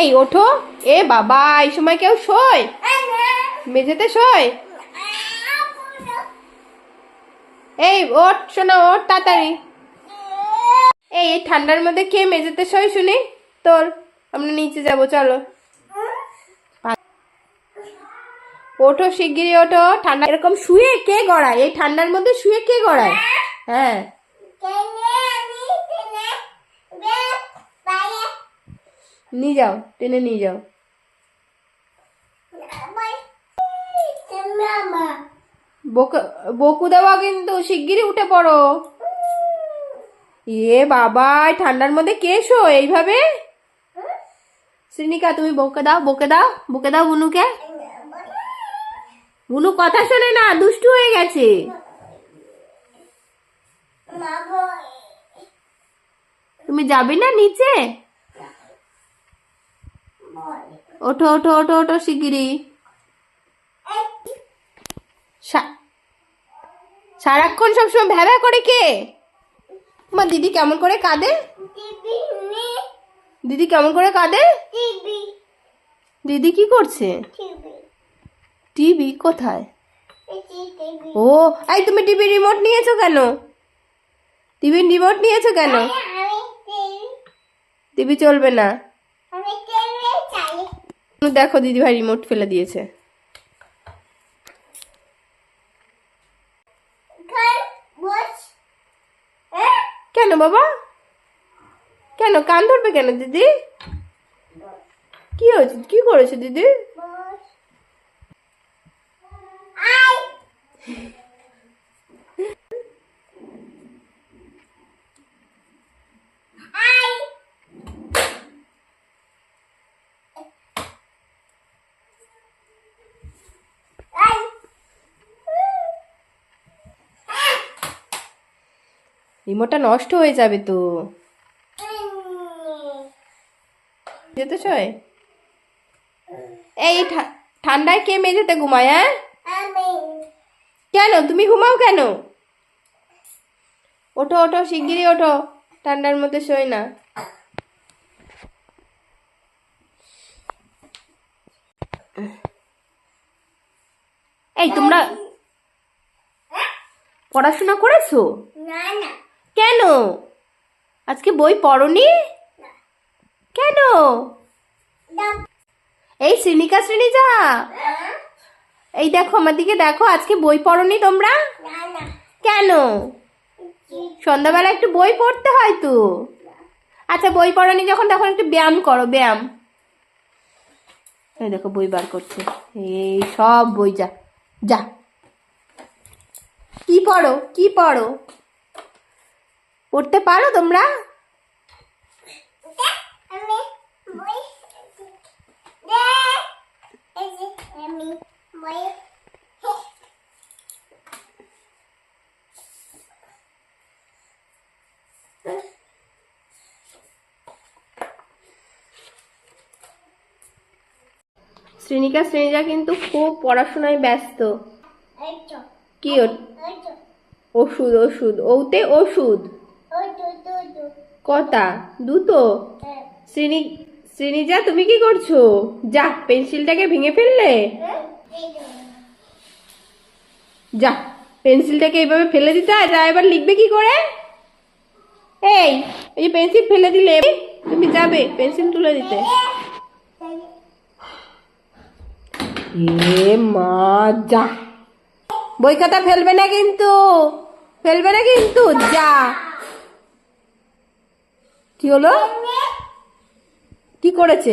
এই, ওঠো। এ বাবা, এই সময় কেউ শোয়? মেঝেতে শোয়? এই, ওঠ, শোনা, ওঠ তাড়াতাড়ি। এই ঠান্ডার মধ্যে কে মেঝেতে শোয় শুনি। তোর, আমরা নিচে যাব, চলো। ওঠো শিগগিরই, ওঠো। ঠান্ডা এরকম শুয়ে কে গড়ায়? এই ঠান্ডার মধ্যে শুয়ে কে গড়ায়? হ্যাঁ। নিয়ে যাও, টেনে নিয়ে যাও। বকে- দেওয়া কিন্তু শিগগিরই উঠে পড়ো। এ বাবা ঠান্ডার মধ্যে কে শো এইভাবে? শ্রীনিকা, তুমি বকে দাও বকে দাও বকে দাও বুনুকে বুনু কথা শোনে না, দুষ্টু হয়ে গেছে। তুমি যাবে না নিচে? ওঠো ওঠো ওঠো ওঠো শিগগিরই। সা- সারাক্ষণ সবসময় ভ্যাভা করে কে? মা, দিদি কেমন করে কাঁদে? দিদি কেমন করে কাঁদে? দিদি কি করছে? টিভি কোথায়? ও, এই তুমি টিভি রিমোট নিয়েছো কেন? টিভির রিমোট নিয়েছো কেন? টিভি চলবে না। দেখো দিদি ভাই রিমোট ফেলে দিয়েছে। কেন বাবা? কেন কান ধরবে কেন দিদি? কি হয়েছে? কি করেছে দিদি? রিমোটটা নষ্ট হয়ে যাবে তো। যেতে ছয় এই ঠান্ডায় কে মেঝেতে ঘুমায় হ্যাঁ? কেন? তুমি ঘুমাও কেন? ওঠো ওঠো শিগগিরই ওঠো। ঠান্ডার মধ্যে শোয় না। এই তোমরা পড়াশোনা করেছ? কেন? আজকে বই পড়নি? কেন? এই শ্রেণিকা শ্রেণি যা এই দেখো আমার দিকে দেখো আজকে বই পড়নি তোমরা? কেন? সন্ধ্যাবেলা একটু বই পড়তে হয় তো? আচ্ছা বই পড়নি যখন তখন একটু ব্যায়াম করো ব্যায়াম। এই দেখো বই বার করছে। এই সব বই যা যা। কি পড়ো? কি পড়ো? পড়তে পারো তোমরা? শ্রেণিকা শ্রেণীরা কিন্তু খুব পড়াশোনায় ব্যস্ত। কি ওষুধ ওষুধ ওতে ওষুধ। কটা দুটো? শ্রেণি শ্রেণীজা তুমি কি করছ? যা পেন্সিলটাকে ভেঙে ফেললে? যা। পেন্সিলটাকে এইভাবে ফেলে দিতে হয়। তা এবার লিখবে কি করে? এই এই যে পেন্সিল ফেলে দিলে তুমি যাবে পেন্সিল তুলে দিতে। এ মা যা। বই খাতা ফেলবে না কিন্তু ফেলবে না কিন্তু যা। কি হলো? কি করেছে?